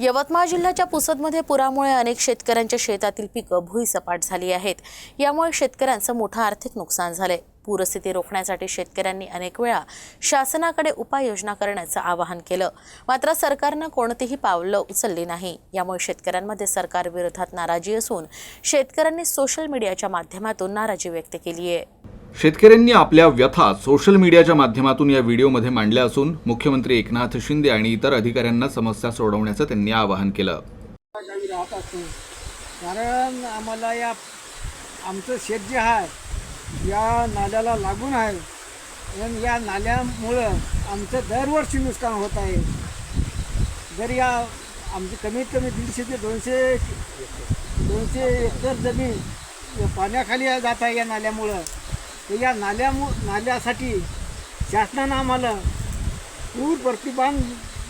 यवतमाळ जिल्ह्याच्या पुसदमध्ये पुरामुळे अनेक शेतकऱ्यांच्या शेतातील पिकं भुईसपाट झाली आहेत. यामुळे शेतकऱ्यांचं मोठं आर्थिक नुकसान झालंय. पूरस्थिती रोखण्यासाठी शेतकऱ्यांनी अनेक वेळा शासनाकडे उपाययोजना करण्याचं आवाहन केलं. मात्र सरकारनं कोणतीही पावलं उचलली नाही. यामुळे शेतकऱ्यांमध्ये सरकारविरोधात नाराजी असून शेतकऱ्यांनी सोशल मीडियाच्या माध्यमातून नाराजी व्यक्त केली आहे शेतकऱ्यांनी आपल्या व्यथा सोशल मीडियाच्या माध्यमातून या व्हिडिओमध्ये मांडल्या असून मुख्यमंत्री एकनाथ शिंदे आणि इतर अधिकाऱ्यांना समस्या सोडवण्याचं त्यांनी आवाहन केलं. राहत असतो. कारण आम्हाला या आमचं शेत जे आहे या नाल्याला लागून आहे. आणि या नाल्यामुळं आमचं दरवर्षी नुकसान होत आहे. जर या आमची कमीत कमी दीडशे ते दोनशे दोनशे एकर जमीन पाण्याखाली जात आहे या नाल्यामुळं तर या नाल्यामु नाल्यासाठी शासनानं आम्हाला पूर प्रतिबांध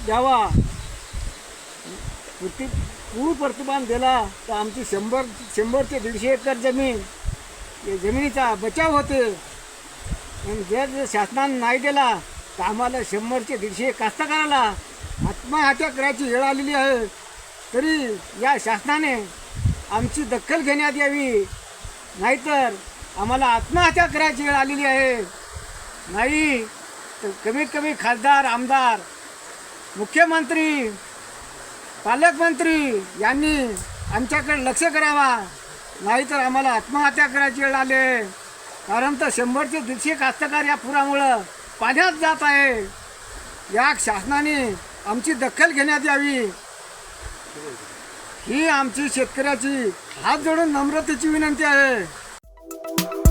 द्यावा. प्रति पूर प्रतिमान दिला तर आमची शंभर शंभर ते दीडशे एकर जमीन या जमिनीचा बचाव होते. आणि जर जर शासनानं नाही दिला तर आम्हाला शंभर ते दीडशे कास्तकाराला आत्महत्या करायची वेळ आलेली आहे. तरी या शासनाने आमची दखल घेण्यात यावी. नाहीतर आम्हाला आत्महत्या करायची वेळ आलेली आहे. नाही तर कमीत कमी खासदार आमदार मुख्यमंत्री पालकमंत्री यांनी आमच्याकडे लक्ष करावा. नाहीतर आम्हाला आत्महत्या करायची वेळ आले कारण तर शंभरचे दीडशे कास्तकार या पुरामुळं पाण्यात जात आहे. या शासनाने आमची दखल घेण्यात यावी. ही आमची शेतकऱ्याची हात जोडून नम्रतेची विनंती आहे. you